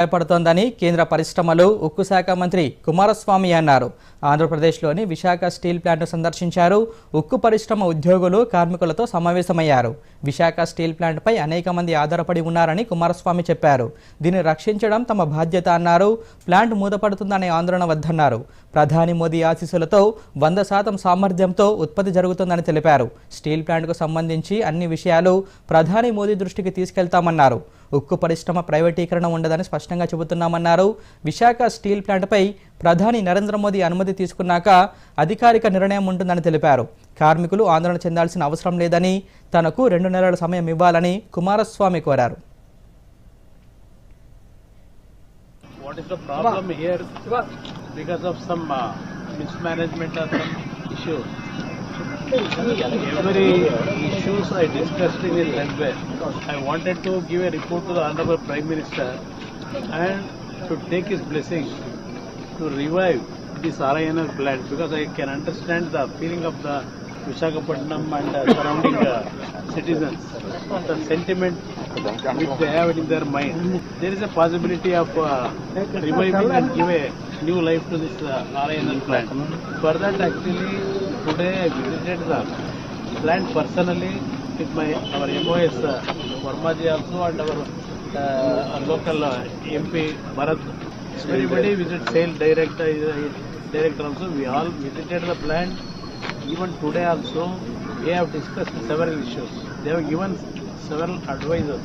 సహాయపడుతోందని కేంద్ర పరిశ్రమలు ఉక్కు శాఖ మంత్రి కుమారస్వామి అన్నారు. ఆంధ్రప్రదేశ్లోని విశాఖ స్టీల్ ప్లాంట్ను సందర్శించారు. ఉక్కు పరిశ్రమ ఉద్యోగులు కార్మికులతో సమావేశమయ్యారు. విశాఖ స్టీల్ ప్లాంట్పై అనేక మంది ఆధారపడి ఉన్నారని కుమారస్వామి చెప్పారు. దీన్ని రక్షించడం తమ బాధ్యత అన్నారు. ప్లాంట్ మూతపడుతుందనే ఆందోళన వద్దన్నారు. ప్రధాని మోదీ ఆశీస్సులతో వంద శాతం సామర్థ్యంతో ఉత్పత్తి జరుగుతుందని తెలిపారు. స్టీల్ ప్లాంట్కు సంబంధించి అన్ని విషయాలు ప్రధాని మోదీ దృష్టికి తీసుకెళ్తామన్నారు. ఉక్కు పరిశ్రమ ప్రైవేటీకరణ ఉండదని స్పష్టంగా చెబుతున్నామన్నారు విశాఖ స్టీల్ ప్లాంట్పై ప్రధాని నరేంద్ర మోదీ అనుమతి తీసుకున్నాక అధికారిక నిర్ణయం ఉంటుందని తెలిపారు కార్మికులు ఆందోళన చెందాల్సిన అవసరం లేదని తనకు రెండు నెలల సమయం ఇవ్వాలని కుమారస్వామి కోరారు What is the problem here? Because of some uh, mismanagement or some issues. Every issues I discussed in a railway. I wanted to give a report to the Honorable Prime Minister and to take his blessing to revive this RINL plant because I can understand the feeling of the Visakhapatnam and surrounding uh, citizens, the sentiment which they have in their mind. There is a possibility of uh, reviving and give a new life to this uh, plant. For that, actually, today I visited the plant personally with my our MOS uh, Varmaji also and our, uh, our local uh, MP Bharat. Everybody visit sale director, uh, director also. We all visited the plant. Even today also, we have discussed several issues. They have given several advisors.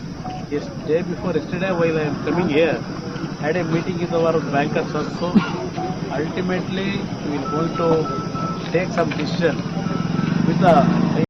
Yes, day before yesterday, while I am coming here, had a meeting with our bankers also. Ultimately, we are going to take some decision with the